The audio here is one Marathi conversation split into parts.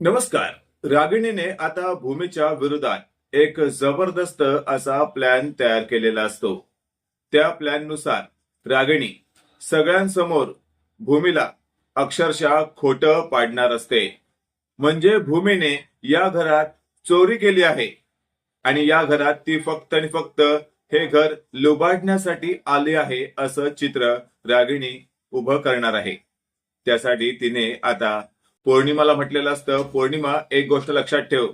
नमस्कार. रागिणीने आता भूमीच्या विरोधात एक जबरदस्त असा प्लॅन तयार केलेला असतो. त्या प्लॅननुसार रागिणी सगळ्यांसमोर भूमीला अक्षरशः खोटं पाडणार असते. म्हणजे भूमीने या घरात चोरी केली आहे. आणि या घरात ती फक्त आणि फक्त हे घर लुबाडण्यासाठी आले आहे असं चित्र रागिणी उभं करणार आहे. त्यासाठी तिने आता पौर्णिमाला म्हटलेलं असतं. पौर्णिमा एक गोष्ट लक्षात ठेव.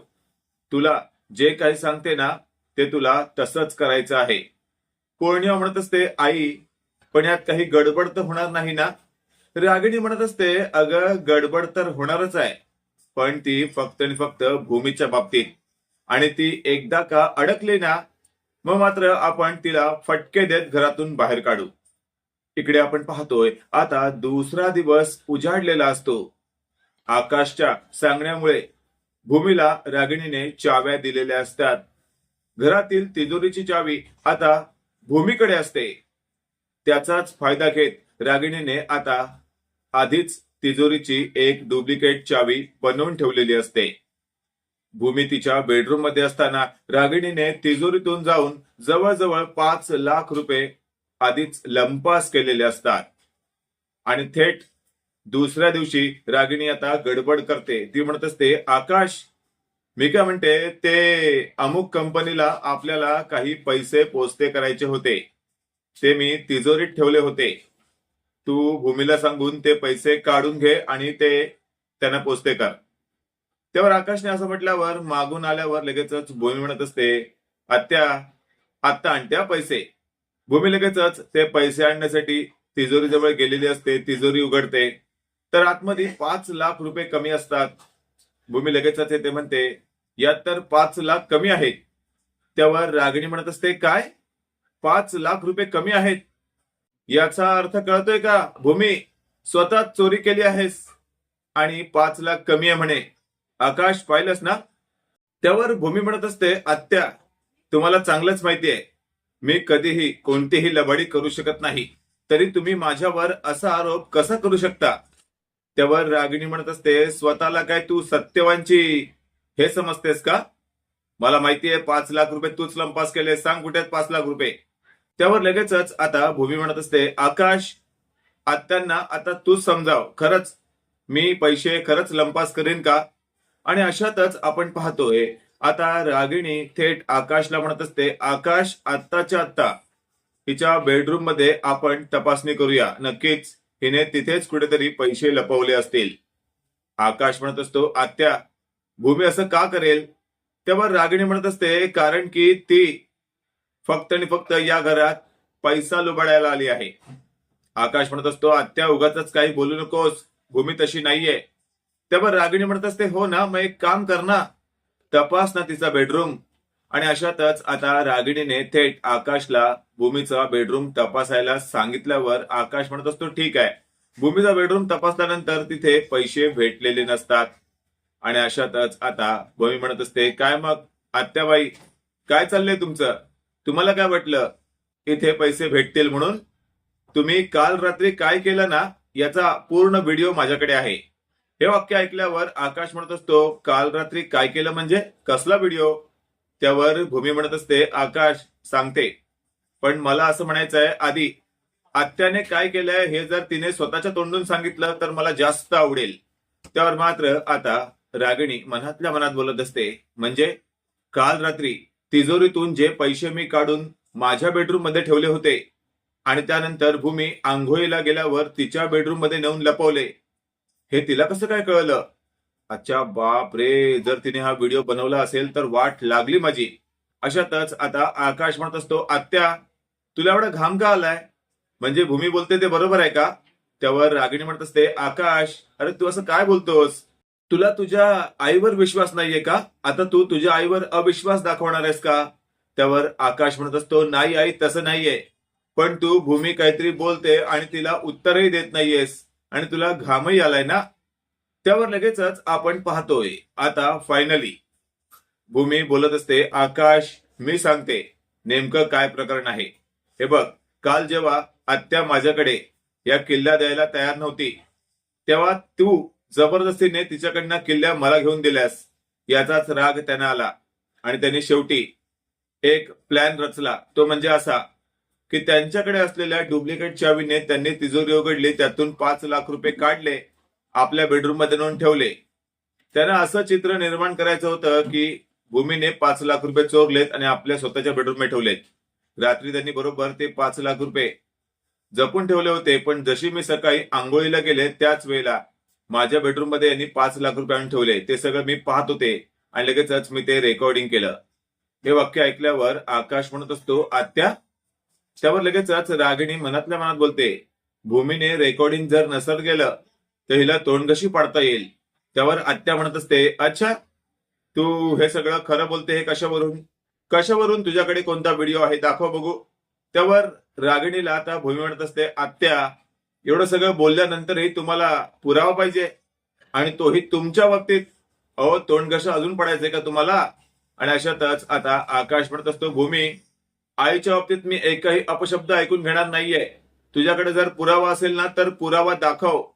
तुला जे काही सांगते ना ते तुला तसंच करायचं आहे. पौर्णिमा म्हणत असते आई पण यात काही गडबड तर होणार नाही ना? रागिणी म्हणत असते अगं गडबड तर होणारच आहे पण ती फक्त आणि फक्त भूमीच्या बाबतीत. आणि ती एकदा का अडकली ना मग मात्र आपण तिला फटके देत घरातून बाहेर काढू. इकडे आपण पाहतोय आता दुसरा दिवस उजाडलेला असतो. आकाशच्या सांगण्यामुळे भूमीला रागिणीने चाव्या दिलेल्या असतात. घरातील तिजोरीची चावी आता भूमीकडे असते. त्याचाच फायदा घेत रागिणीने आता आधीच तिजोरीची एक डुप्लिकेट चावी बनवून ठेवलेली असते. भूमी तिच्या बेडरूममध्ये असताना रागिणीने तिजोरीतून जाऊन जवळजवळ पाच लाख रुपये आधीच लंपास केलेले असतात. आणि थेट दुसऱ्या दिवशी रागिणी आता गडबड करते. ती म्हणत असते आकाश मी काय म्हणते ते अमुक कंपनीला आपल्याला काही पैसे पोचते करायचे होते. ते मी तिजोरीत ठेवले होते. तू भूमीला सांगून ते पैसे काढून घे आणि ते त्यांना पोचते कर. तेव्हा आकाशने असं म्हटल्यावर मागून आल्यावर लगेचच भूमी म्हणत असते आत्या आत्ता आणत्या पैसे. भूमी लगेचच ते पैसे आणण्यासाठी तिजोरी जवळ गेलेली असते तिजोरी उघडते. तर आतमध्ये पाच लाख रुपये कमी असतात. भूमी लगेचच येते म्हणते यात तर पाच लाख कमी आहेत. त्यावर रागिणी म्हणत असते काय? पाच लाख रुपये कमी आहेत? याचा अर्थ कळतोय का? भूमी स्वतः चोरी केली आहेस आणि पाच लाख कमी आहे म्हणे. आकाश पाहिलंस ना? त्यावर भूमी म्हणत असते आत्या तुम्हाला चांगलंच माहिती आहे. मी कधीही कोणतीही लबाडी करू शकत नाही. तरी तुम्ही माझ्यावर असा आरोप कसा करू शकता? त्यावर रागिणी म्हणत असते स्वतःला काय तू सत्यवानची हे समजतेस का? मला माहितीये पाच लाख रुपये तूच लंपास केले सांग कुठे पाच लाख रुपये? त्यावर लगेचच आता भूमी म्हणत असते आकाश आत्यांना आता तूच समजाव खरंच मी पैसे खरंच लंपास करेन का? आणि अशातच आपण पाहतोय आता रागिणी थेट आकाशला म्हणत असते आकाश आत्ताच्या आत्ता तिच्या बेडरूममध्ये आपण तपासणी करूया नक्कीच. हिने तिथेच कुठेतरी पैसे लपवले असतील. आकाश म्हणत असतो आत्या भूमी असं का करेल? तेव्हा रागिणी म्हणत असते कारण की ती फक्त आणि फक्त या घरात पैसा लुबाडायला आली आहे. आकाश म्हणत असतो आत्या उगाच काही बोलू नकोस भूमी तशी नाहीये. तेव्हा रागिणी म्हणत असते हो ना मग एक काम कर ना तपास ना तिचा बेडरूम आणि अशातच आता रागिणीने थेट आकाशला भूमीचा बेडरूम तपासायला सांगितल्यावर आकाश म्हणत असतो ठीक आहे. भूमीचा बेडरूम तपासल्यानंतर तिथे पैसे भेटलेले नसतात. आणि अशातच आता भूमी म्हणत असते काय मग? आत्याबाई काय चाललंय तुमचं? तुम्हाला काय वाटलं? इथे पैसे भेटतील म्हणून? तुम्ही काल रात्री काय केलं ना? याचा पूर्ण व्हिडिओ माझ्याकडे आहे. हे वाक्य ऐकल्यावर आकाश म्हणत असतो काल रात्री काय केलं म्हणजे? कसला व्हिडिओ त्यावर भूमी म्हणत असते आकाश सांगते. पण मला असं म्हणायचं आहे आधी आत्याने काय केलंय हे जर तिने स्वतःच्या तोंडून सांगितलं तर मला जास्त आवडेल. त्यावर मात्र आता रागिणी मनातल्या मनात बोलत असते म्हणजे? काल रात्री तिजोरीतून जे पैसे मी काढून माझ्या बेडरूममध्ये ठेवले होते आणि त्यानंतर भूमी आंघोळीला गेल्यावर तिच्या बेडरूममध्ये नेऊन लपवले हे तिला कसं काय कळलं? अच्छा बाप रे जर तिने हा व्हिडिओ बनवला असेल तर वाट लागली माझी. अशातच आता आकाश म्हणत असतो आत्या तुला एवढा घाम का आलाय? म्हणजे भूमी बोलते ते बरोबर आहे का? त्यावर रागिणी म्हणत असते आकाश अरे तू असं काय बोलतोस? तुला तुझ्या आईवर विश्वास नाहीये का? आता तू तुझ्या आईवर अविश्वास दाखवणार आहेस का? त्यावर आकाश म्हणत असतो नाही आई तसं नाहीये. पण तू भूमी काहीतरी बोलते आणि तिला उत्तरही देत नाहीयेस. आणि तुला घामही आलाय ना? त्यावर लगेचच आपण पाहतोय. आता फायनली भूमी बोलत असते आकाश मी सांगते नेमकं काय प्रकरण आहे? हे बघ काल जेव्हा आत्या माझ्याकडे या किल्ला द्यायला तयार नव्हती तेव्हा तू जबरदस्तीने तिच्याकडनं किल्ल्या मला घेऊन दिल्यास याचाच राग त्यांना आला. आणि त्यांनी शेवटी एक प्लॅन रचला. तो म्हणजे असा की त्यांच्याकडे असलेल्या डुप्लिकेट चावीने त्यांनी तिजोरी उघडली त्यातून पाच लाख रुपये काढले आपल्या बेडरूममध्ये नेऊन ठेवले. त्यानं असं चित्र निर्माण करायचं होतं की भूमीने पाच लाख रुपये चोरलेत आणि आपल्या स्वतःच्या बेडरूममध्ये ठेवलेत. रात्री त्यांनी बरोबर ते पाच लाख रुपये जपून ठेवले होते पण जशी मी सकाळी आंघोळीला गेले त्याच वेळेला माझ्या बेडरूममध्ये यांनी पाच लाख रुपये आणून ठेवले. ते सगळं मी पाहत होते आणि लगेचच मी ते रेकॉर्डिंग केलं. हे वाक्य ऐकल्यावर आकाश म्हणत असतो आत्या. त्यावर लगेचच रागिणी मनातल्या मनात बोलते भूमीने रेकॉर्डिंग जर नसत गेलं तर हिला तोंड कशी पाडता येईल? त्यावर आत्या म्हणत असते अच्छा तू हे सगळं खरं बोलते हे कशावरून? कशावरून तुझ्याकडे कोणता व्हिडिओ आहे? दाखव बघू. त्यावर रागिणीला आता भूमी म्हणत असते आत्या एवढं सगळं बोलल्यानंतरही तुम्हाला पुरावा पाहिजे आणि तोही तुमच्या बाबतीत? अहो तोंड कसं अजून पडायचंय का तुम्हाला? आणि अशातच आता आकाश म्हणत असतो भूमी आईच्या बाबतीत मी एकही अपशब्द ऐकून घेणार नाहीये. तुझ्याकडे जर पुरावा असेल ना तर पुरावा दाखव.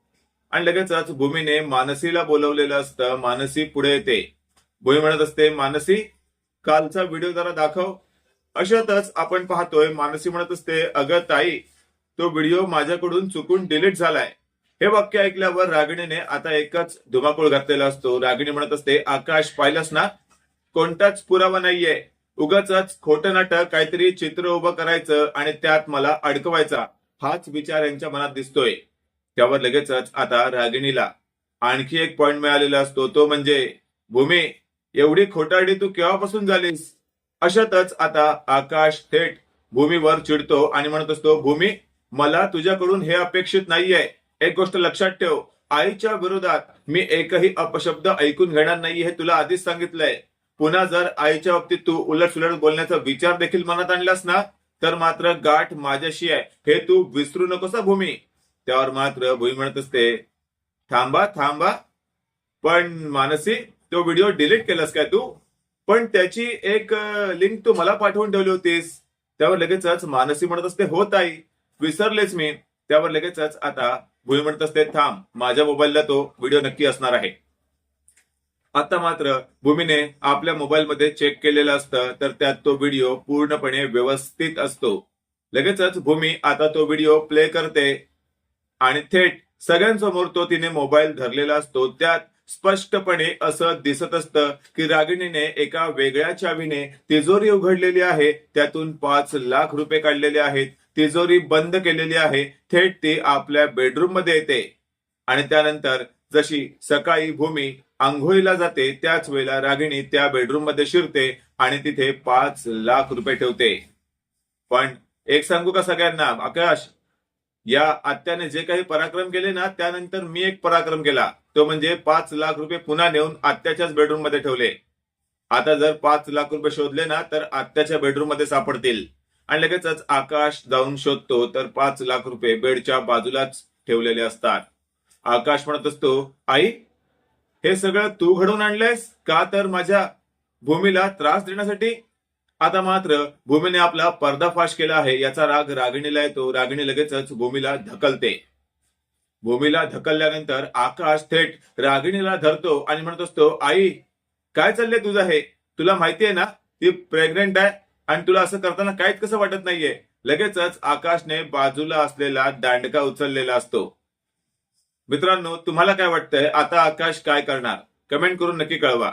आणि लगेचच भूमीने मानसीला बोलवलेलं असतं मानसी पुढे येते. भूमी म्हणत असते मानसी कालचा व्हिडिओ जरा दाखव. अशातच आपण पाहतोय मानसी म्हणत असते अगं ताई तो व्हिडिओ माझ्याकडून चुकून डिलीट झालाय. हे वाक्य ऐकल्यावर रागिणीने आता एकच धुमाकूळ घातलेला असतो. रागिणी म्हणत असते आकाश पाहिलंस ना? कोणताच पुरावा नाहीये. उगाच खोटं नाटक काहीतरी चित्र उभं करायचं आणि त्यात मला अडकवायचा हाच विचार यांच्या मनात दिसतोय. त्यावर लगेचच आता रागिणीला आणखी एक पॉइंट मिळालेला असतो. तो म्हणजे भूमी एवढी खोटारडी तू केव्हापासून झालीस? अशातच आता आकाश थेट भूमीवर चिडतो आणि म्हणत असतो भूमी मला तुझ्याकडून हे अपेक्षित नाहीये. एक गोष्ट लक्षात ठेव. आईच्या विरोधात मी एकही अपशब्द ऐकून घेणार नाही हे तुला आधीच सांगितलंय. पुन्हा जर आईच्या बाबतीत तू उलट सुलट बोलण्याचा विचार देखील मनात आणलास ना तर मात्र गाठ माझ्याशी आहे. हे तू विसरू नकोस भूमी. त्यावर मात्र भुई म्हणत असते. थांबा थांबा. पण मानसी तो व्हिडिओ डिलीट केलास काय तू? पण त्याची एक लिंक तू मला पाठवून ठेवली होतीस. त्यावर लगेचच मानसी म्हणत असते हो ताई. विसरलेच मी. त्यावर लगेचच आता भुई म्हणत असते थांब. माझ्या मोबाईलला तो व्हिडिओ नक्की असणार आहे. आता मात्र भूमीने आपल्या मोबाईलमध्ये चेक केलेलं असतं तर त्यात तो व्हिडिओ पूर्णपणे व्यवस्थित असतो. लगेचच भूमी आता तो व्हिडिओ प्ले करते. आणि थेट सगळ्यांसमोर तो तिने मोबाईल धरलेला असतो त्यात स्पष्टपणे असं दिसत असतं की रागिणीने एका वेगळ्या चावीने तिजोरी उघडलेली आहे त्यातून पाच लाख रुपये काढलेले आहेत तिजोरी बंद केलेली आहे थेट ती आपल्या बेडरूममध्ये येते. आणि त्यानंतर जशी सकाळी भूमी आंघोळीला जाते त्याच वेळेला रागिणी त्या बेडरूममध्ये शिरते आणि तिथे पाच लाख रुपये ठेवते. पण एक सांगू का सगळ्यांना? आकाश या आत्याने जे काही पराक्रम केले ना त्यानंतर मी एक पराक्रम केला. तो म्हणजे पाच लाख रुपये पुन्हा नेऊन आत्याच्याच बेडरूममध्ये ठेवले. आता जर पाच लाख रुपये शोधले ना तर आत्याच्या बेडरूममध्ये सापडतील. आणि लगेचच आकाश जाऊन शोधतो तर पाच लाख रुपये बेडच्या बाजूलाच ठेवलेले असतात. आकाश म्हणत असतो आई हे सगळं तू घडवून आणलंयस? का तर माझ्या भूमीला त्रास देण्यासाठी आता मात्र भूमीने आपला पर्दाफाश केला आहे याचा राग रागिणीला येतो. रागिणी लगेचच भूमीला ढकलते. भूमीला ढकलल्यानंतर आकाश थेट रागिणीला धरतो आणि म्हणत असतो आई काय चाललंय तुझं हे? तुला माहितीये ना ती प्रेग्नेंट आहे आणि तुला असं करताना काहीच कसं वाटत नाहीये. लगेचच आकाशने बाजूला असलेला दांडका उचललेला असतो. मित्रांनो तुम्हाला काय वाटतंय? आता आकाश काय करणार? कमेंट करून नक्की कळवा.